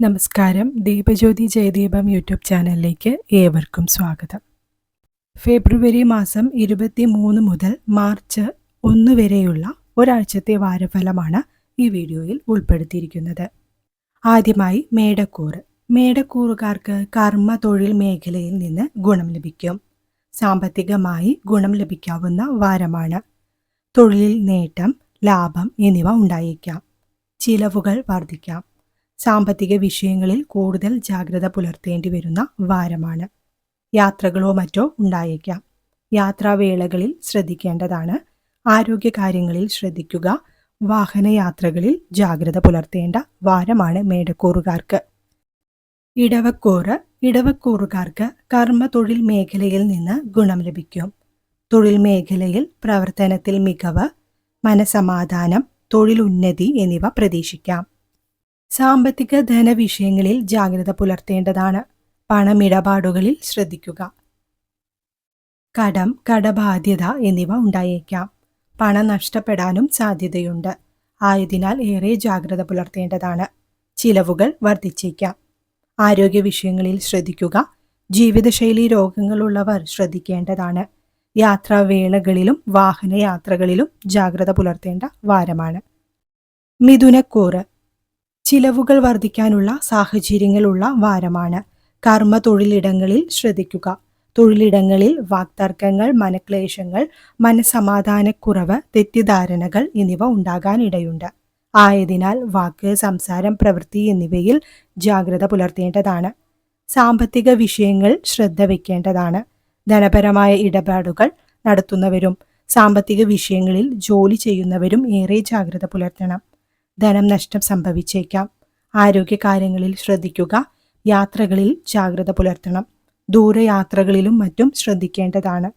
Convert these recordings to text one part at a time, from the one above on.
നമസ്കാരം. ദീപജ്യോതി ജയദീപം യൂട്യൂബ് ചാനലിലേക്ക് ഏവർക്കും സ്വാഗതം. ഫെബ്രുവരി മാസം ഇരുപത്തി മൂന്ന് മുതൽ മാർച്ച് ഒന്ന് വരെയുള്ള ഒരാഴ്ചത്തെ വാരഫലമാണ് ഈ വീഡിയോയിൽ ഉൾപ്പെടുത്തിയിരിക്കുന്നത്. ആദ്യമായി മേടക്കൂറ്. മേടക്കൂറുകാർക്ക് കർമ്മ തൊഴിൽ മേഖലയിൽ നിന്ന് ഗുണം ലഭിക്കും. സാമ്പത്തികമായി ഗുണം ലഭിക്കാവുന്ന വാരമാണ്. തൊഴിലിൽ നേട്ടം ലാഭം എന്നിവ ഉണ്ടായേക്കാം. ചിലവുകൾ വർദ്ധിക്കാം. സാമ്പത്തിക വിഷയങ്ങളിൽ കൂടുതൽ ജാഗ്രത പുലർത്തേണ്ടി വരുന്ന വാരമാണ്. യാത്രകളോ മറ്റോ ഉണ്ടായേക്കാം. യാത്രാവേളകളിൽ ശ്രദ്ധിക്കേണ്ടതാണ്. ആരോഗ്യകാര്യങ്ങളിൽ ശ്രദ്ധിക്കുക. വാഹനയാത്രകളിൽ ജാഗ്രത പുലർത്തേണ്ട വാരമാണ് മേടക്കൂറുകാർക്ക്. ഇടവക്കൂറ്. ഇടവക്കൂറുകാർക്ക് കർമ്മ തൊഴിൽ മേഖലയിൽ നിന്ന് ഗുണം ലഭിക്കും. തൊഴിൽ മേഖലയിൽ പ്രവർത്തനത്തിൽ മികവ് മനസമാധാനം തൊഴിലുന്നതി എന്നിവ പ്രതീക്ഷിക്കാം. സാമ്പത്തിക ധനവിഷയങ്ങളിൽ ജാഗ്രത പുലർത്തേണ്ടതാണ്. പണമിടപാടുകളിൽ ശ്രദ്ധിക്കുക. കടം കടബാധ്യത എന്നിവ ഉണ്ടായേക്കാം. പണം നഷ്ടപ്പെടാനും സാധ്യതയുണ്ട്. ആയതിനാൽ ഏറെ ജാഗ്രത പുലർത്തേണ്ടതാണ്. ചിലവുകൾ വർദ്ധിച്ചേക്കാം. ആരോഗ്യ വിഷയങ്ങളിൽ ശ്രദ്ധിക്കുക. ജീവിതശൈലി രോഗങ്ങളുള്ളവർ ശ്രദ്ധിക്കേണ്ടതാണ്. യാത്രാവേളകളിലും വാഹനയാത്രകളിലും ജാഗ്രത പുലർത്തേണ്ട വാരമാണ്. മിഥുനക്കൂറ് ചിലവുകൾ വർദ്ധിക്കാനുള്ള സാഹചര്യങ്ങളുള്ള വാരമാണ്. കർമ്മ തൊഴിലിടങ്ങളിൽ ശ്രദ്ധിക്കുക. തൊഴിലിടങ്ങളിൽ വാക്തർക്കങ്ങൾ മനക്ലേശങ്ങൾ മനസമാധാനക്കുറവ് തെറ്റിദ്ധാരണകൾ എന്നിവ ഉണ്ടാകാനിടയുണ്ട്. ആയതിനാൽ വാക്ക് സംസാരം പ്രവൃത്തി എന്നിവയിൽ ജാഗ്രത പുലർത്തേണ്ടതാണ്. സാമ്പത്തിക വിഷയങ്ങൾ ശ്രദ്ധ വയ്ക്കേണ്ടതാണ് ധനപരമായ ഇടപാടുകൾ നടത്തുന്നവരും സാമ്പത്തിക വിഷയങ്ങളിൽ ജോലി ചെയ്യുന്നവരും ഏറെ ജാഗ്രത പുലർത്തണം. ധനം നഷ്ടം സംഭവിച്ചേക്കാം. ആരോഗ്യകാര്യങ്ങളിൽ ശ്രദ്ധിക്കുക. യാത്രകളിൽ ജാഗ്രത പുലർത്തണം. ദൂരയാത്രകളിലും മറ്റും ശ്രദ്ധിക്കേണ്ടതാണ്.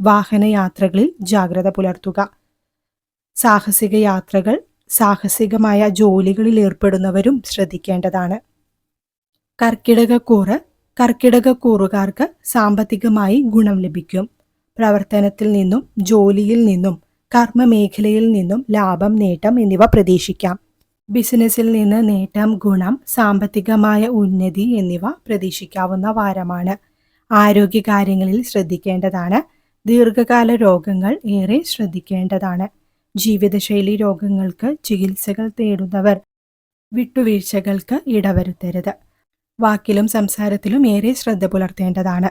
വാഹനയാത്രകളിൽ ജാഗ്രത പുലർത്തുക. സാഹസിക യാത്രകൾ സാഹസികമായ ജോലികളിൽ ഏർപ്പെടുന്നവരും ശ്രദ്ധിക്കേണ്ടതാണ്. കർക്കിടകക്കൂറ് കർക്കിടകക്കൂറുകാർക്ക് സാമ്പത്തികമായി ഗുണം ലഭിക്കും. പ്രവർത്തനത്തിൽ നിന്നും ജോലിയിൽ നിന്നും കർമ്മമേഖലയിൽ നിന്നും ലാഭം നേട്ടം എന്നിവ പ്രതീക്ഷിക്കാം. ബിസിനസ്സിൽ നിന്ന് നേട്ടം ഗുണം സാമ്പത്തികമായ ഉന്നതി എന്നിവ പ്രതീക്ഷിക്കാവുന്ന വാരമാണ്. ആരോഗ്യകാര്യങ്ങളിൽ ശ്രദ്ധിക്കേണ്ടതാണ്. ദീർഘകാല രോഗങ്ങൾ ഏറെ ശ്രദ്ധിക്കേണ്ടതാണ്. ജീവിതശൈലി രോഗങ്ങൾക്ക് ചികിത്സകൾ തേടുന്നവർ വിട്ടുവീഴ്ചകൾക്ക് ഇടവരുത്തരുത്. വാക്കിലും സംസാരത്തിലും ഏറെ ശ്രദ്ധ പുലർത്തേണ്ടതാണ്.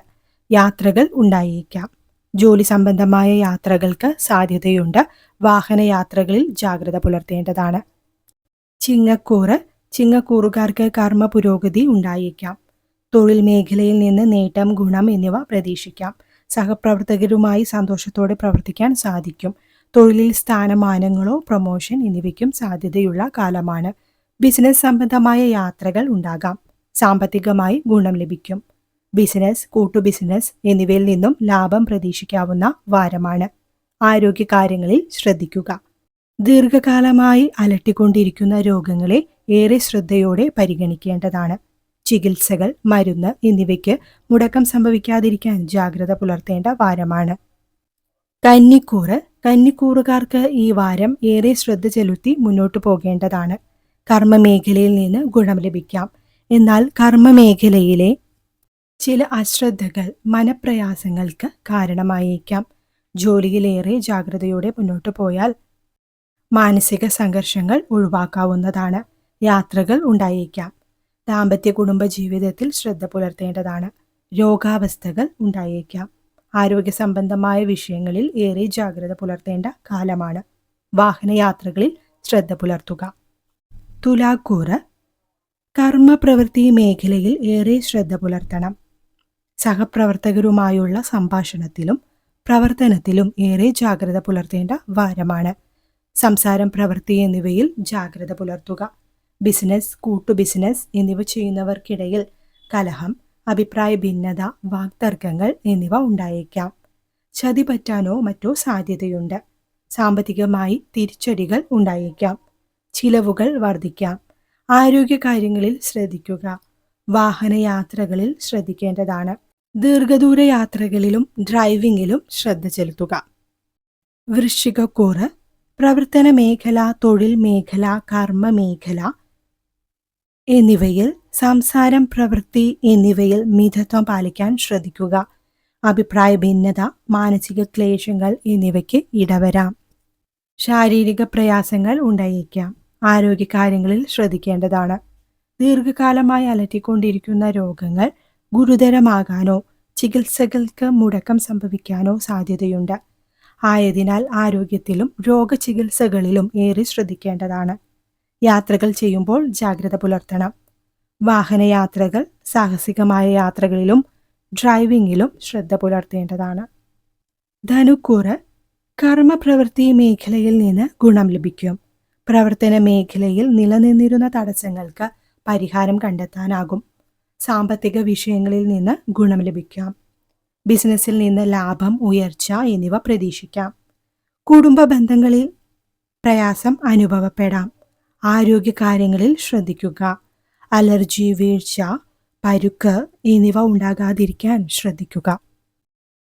യാത്രകൾ ഉണ്ടായേക്കാം. ജോലി സംബന്ധമായ യാത്രകൾക്ക് സാധ്യതയുണ്ട്. വാഹനയാത്രകളിൽ ജാഗ്രത പുലർത്തേണ്ടതാണ്. ചിങ്ങക്കൂറ് ചിങ്ങക്കൂറുകാർക്ക് കർമ്മ പുരോഗതി ഉണ്ടായേക്കാം. തൊഴിൽ മേഖലയിൽ നിന്ന് നേട്ടം ഗുണം എന്നിവ പ്രതീക്ഷിക്കാം. സഹപ്രവർത്തകരുമായി സന്തോഷത്തോടെ പ്രവർത്തിക്കാൻ സാധിക്കും. തൊഴിലിൽ സ്ഥാനമാനങ്ങളോ പ്രൊമോഷൻ എന്നിവയ്ക്കും സാധ്യതയുള്ള കാലമാണ്. ബിസിനസ് സംബന്ധമായ യാത്രകൾ ഉണ്ടാകാം. സാമ്പത്തികമായി ഗുണം ലഭിക്കും. ബിസിനസ് കൂട്ടു ബിസിനസ് എന്നിവയിൽ നിന്നും ലാഭം പ്രതീക്ഷിക്കാവുന്ന വാരമാണ്. ആരോഗ്യകാര്യങ്ങളിൽ ശ്രദ്ധിക്കുക. ദീർഘകാലമായി അലട്ടിക്കൊണ്ടിരിക്കുന്ന രോഗങ്ങളെ ഏറെ ശ്രദ്ധയോടെ പരിഗണിക്കേണ്ടതാണ്. ചികിത്സകൾ മരുന്ന് എന്നിവയ്ക്ക് മുടക്കം സംഭവിക്കാതിരിക്കാൻ ജാഗ്രത പുലർത്തേണ്ട വാരമാണ്. കന്നിക്കൂറ്. കന്നിക്കൂറുകാർക്ക് ഈ വാരം ഏറെ ശ്രദ്ധ ചെലുത്തി മുന്നോട്ടു പോകേണ്ടതാണ്. കർമ്മമേഖലയിൽ നിന്ന് ഗുണം ലഭിക്കാം. എന്നാൽ കർമ്മമേഖലയിലെ ചില അശ്രദ്ധകൾ മനപ്രയാസങ്ങൾക്ക് കാരണമായേക്കാം. ജോലിയിലേറെ ജാഗ്രതയോടെ മുന്നോട്ടു പോയാൽ മാനസിക സംഘർഷങ്ങൾ ഒഴിവാക്കാവുന്നതാണ്. യാത്രകൾ ഉണ്ടായേക്കാം. ദാമ്പത്യ കുടുംബ ജീവിതത്തിൽ ശ്രദ്ധ പുലർത്തേണ്ടതാണ്. രോഗാവസ്ഥകൾ ഉണ്ടായേക്കാം. ആരോഗ്യ സംബന്ധമായ വിഷയങ്ങളിൽ ഏറെ ജാഗ്രത പുലർത്തേണ്ട കാലമാണ്. വാഹനയാത്രകളിൽ ശ്രദ്ധ പുലർത്തുക. തുലാക്കൂറ്. കർമ്മപ്രവൃത്തി മേഖലയിൽ ഏറെ ശ്രദ്ധ പുലർത്തണം. സഹപ്രവർത്തകരുമായുള്ള സംഭാഷണത്തിലും പ്രവർത്തനത്തിലും ഏറെ ജാഗ്രത പുലർത്തേണ്ട വാരമാണ്. സംസാരം പ്രവൃത്തി എന്നിവയിൽ ജാഗ്രത പുലർത്തുക. ബിസിനസ് കൂട്ടു ബിസിനസ് എന്നിവ ചെയ്യുന്നവർക്കിടയിൽ കലഹം അഭിപ്രായ ഭിന്നത വാക്തർക്കങ്ങൾ എന്നിവ ഉണ്ടായേക്കാം. ചതി പറ്റാനോ മറ്റോ സാധ്യതയുണ്ട്. സാമ്പത്തികമായി തിരിച്ചടികൾ ഉണ്ടായേക്കാം. ചിലവുകൾ വർദ്ധിക്കാം. ആരോഗ്യകാര്യങ്ങളിൽ ശ്രദ്ധിക്കുക. വാഹനയാത്രകളിൽ ശ്രദ്ധിക്കേണ്ടതാണ്. ദീർഘദൂര യാത്രകളിലും ഡ്രൈവിംഗിലും ശ്രദ്ധ ചെലുത്തുക. വൃശ്ചികക്കൂറ് പ്രവർത്തന മേഖല തൊഴിൽ മേഖല കർമ്മ മേഖല എന്നിവയിൽ സംസാരം പ്രവൃത്തി എന്നിവയിൽ മിതത്വം പാലിക്കാൻ ശ്രദ്ധിക്കുക. അഭിപ്രായ ഭിന്നത മാനസിക ക്ലേശങ്ങൾ എന്നിവയ്ക്ക് ഇടവരാം. ശാരീരിക പ്രയാസങ്ങൾ ഉണ്ടായേക്കാം. ആരോഗ്യകാര്യങ്ങളിൽ ശ്രദ്ധിക്കേണ്ടതാണ്. ദീർഘകാലമായി അലറ്റിക്കൊണ്ടിരിക്കുന്ന രോഗങ്ങൾ ഗുരുതരമാകാനോ ചികിത്സകൾക്ക് മുടക്കം സംഭവിക്കാനോ സാധ്യതയുണ്ട്. ആയതിനാൽ ആരോഗ്യത്തിലും രോഗചികിത്സകളിലും ഏറെ ശ്രദ്ധിക്കേണ്ടതാണ്. യാത്രകൾ ചെയ്യുമ്പോൾ ജാഗ്രത പുലർത്തണം. വാഹനയാത്രകൾ സാഹസികമായ യാത്രകളിലും ഡ്രൈവിംഗിലും ശ്രദ്ധ പുലർത്തേണ്ടതാണ്. ധനുക്കൂറ് കർമ്മപ്രവൃത്തി മേഖലയിൽ നിന്ന് ഗുണം ലഭിക്കും. പ്രവർത്തന മേഖലയിൽ നിലനിന്നിരുന്ന തടസ്സങ്ങൾക്ക് പരിഹാരം കണ്ടെത്താനാകും. സാമ്പത്തിക വിഷയങ്ങളിൽ നിന്ന് ഗുണം ലഭിക്കാം. ബിസിനസ്സിൽ നിന്ന് ലാഭം ഉയർച്ച എന്നിവ പ്രതീക്ഷിക്കാം. കുടുംബ ബന്ധങ്ങളിൽ പ്രയാസം അനുഭവപ്പെടാം. ആരോഗ്യ കാര്യങ്ങളിൽ ശ്രദ്ധിക്കുക. അലർജി വീഴ്ച പരുക്ക് എന്നിവ ഉണ്ടാകാതിരിക്കാൻ ശ്രദ്ധിക്കുക.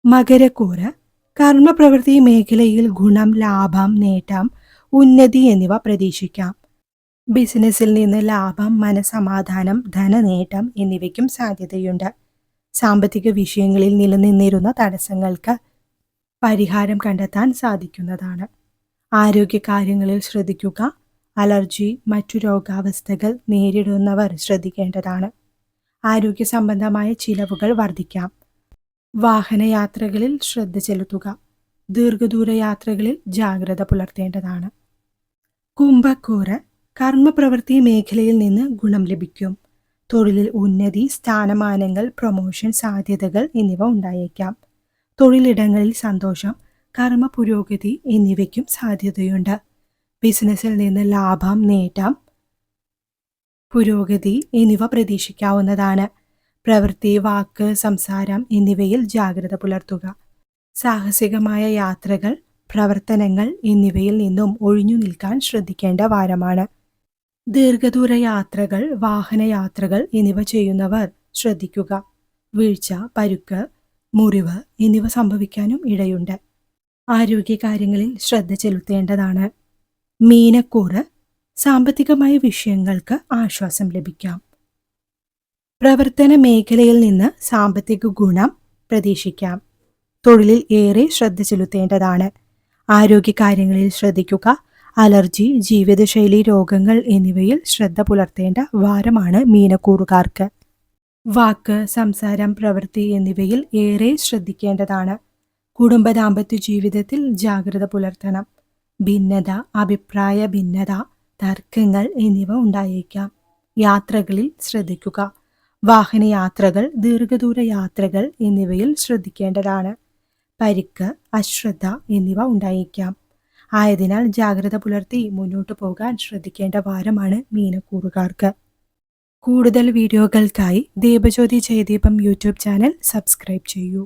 മകരക്കൂറ് കർമ്മപ്രവൃത്തി മേഖലയിൽ ഗുണം ലാഭം നേട്ടം ഉന്നതി എന്നിവ പ്രതീക്ഷിക്കാം. ബിസിനസ്സിൽ നിന്ന് ലാഭം മനസമാധാനം ധനനേട്ടം എന്നിവയ്ക്കും സാധ്യതയുണ്ട്. സാമ്പത്തിക വിഷയങ്ങളിൽ നിലനിന്നിരുന്ന തടസ്സങ്ങൾക്ക് പരിഹാരം കണ്ടെത്താൻ സാധിക്കുന്നതാണ്. ആരോഗ്യകാര്യങ്ങളിൽ ശ്രദ്ധിക്കുക. അലർജി മറ്റു രോഗാവസ്ഥകൾ നേരിടുന്നവർ ശ്രദ്ധിക്കേണ്ടതാണ്. ആരോഗ്യ സംബന്ധമായ ചിലവുകൾ വർദ്ധിക്കാം. വാഹനയാത്രകളിൽ ശ്രദ്ധ ചെലുത്തുക. ദീർഘദൂര യാത്രകളിൽ ജാഗ്രത പുലർത്തേണ്ടതാണ്. കുംഭക്കൂറ് കർമ്മപ്രവൃത്തി മേഖലയിൽ നിന്ന് ഗുണം ലഭിക്കും. തൊഴിലിൽ ഉന്നതി സ്ഥാനമാനങ്ങൾ പ്രൊമോഷൻ സാധ്യതകൾ എന്നിവ ഉണ്ടായേക്കാം. തൊഴിലിടങ്ങളിൽ സന്തോഷം കർമ്മ പുരോഗതി എന്നിവയ്ക്കും സാധ്യതയുണ്ട്. ബിസിനസ്സിൽ നിന്ന് ലാഭം നേട്ടം പുരോഗതി എന്നിവ പ്രതീക്ഷിക്കാവുന്നതാണ്. പ്രവൃത്തി വാക്ക് സംസാരം എന്നിവയിൽ ജാഗ്രത പുലർത്തുക. സാഹസികമായ യാത്രകൾ പ്രവർത്തനങ്ങൾ എന്നിവയിൽ നിന്നും ഒഴിഞ്ഞു നിൽക്കാൻ ശ്രദ്ധിക്കേണ്ട വാരമാണ്. ദീർഘദൂര യാത്രകൾ വാഹനയാത്രകൾ എന്നിവ ചെയ്യുന്നവർ ശ്രദ്ധിക്കുക. വീഴ്ച പരുക്ക് മുറിവ് എന്നിവ സംഭവിക്കാനും ഇടയുണ്ട്. ആരോഗ്യകാര്യങ്ങളിൽ ശ്രദ്ധ ചെലുത്തേണ്ടതാണ്. മീനക്കൂറ് സാമ്പത്തികമായ വിഷയങ്ങൾക്ക് ആശ്വാസം ലഭിക്കാം. പ്രവർത്തന മേഖലയിൽ നിന്ന് സാമ്പത്തിക ഗുണം പ്രതീക്ഷിക്കാം. തൊഴിലിൽ ഏറെ ശ്രദ്ധ ചെലുത്തേണ്ടതാണ്. ആരോഗ്യകാര്യങ്ങളിൽ ശ്രദ്ധിക്കുക. അലർജി ജീവിതശൈലി രോഗങ്ങൾ എന്നിവയിൽ ശ്രദ്ധ പുലർത്തേണ്ട വാരമാണ് മീനക്കൂറുകാർക്ക്. വാക്ക് സംസാരം പ്രവൃത്തി എന്നിവയിൽ ഏറെ ശ്രദ്ധിക്കേണ്ടതാണ്. കുടുംബ ദാമ്പത്യ ജീവിതത്തിൽ ജാഗ്രത പുലർത്തണം. ഭിന്നത അഭിപ്രായ ഭിന്നത തർക്കങ്ങൾ എന്നിവ ഉണ്ടായേക്കാം. യാത്രകളിൽ ശ്രദ്ധിക്കുക. വാഹനയാത്രകൾ ദീർഘദൂര യാത്രകൾ എന്നിവയിൽ ശ്രദ്ധിക്കേണ്ടതാണ്. പരിക്ക് അശ്രദ്ധ എന്നിവ ഉണ്ടായേക്കാം. ആയതിനാൽ ജാഗ്രത പുലർത്തി മുന്നോട്ട് പോകാൻ ശ്രദ്ധിക്കേണ്ട വാരമാണ് മീനക്കൂറുകാർക്ക്. കൂടുതൽ വീഡിയോകൾക്കായി Deepajyothi Jayadeepam YouTube channel subscribe ചെയ്യൂ.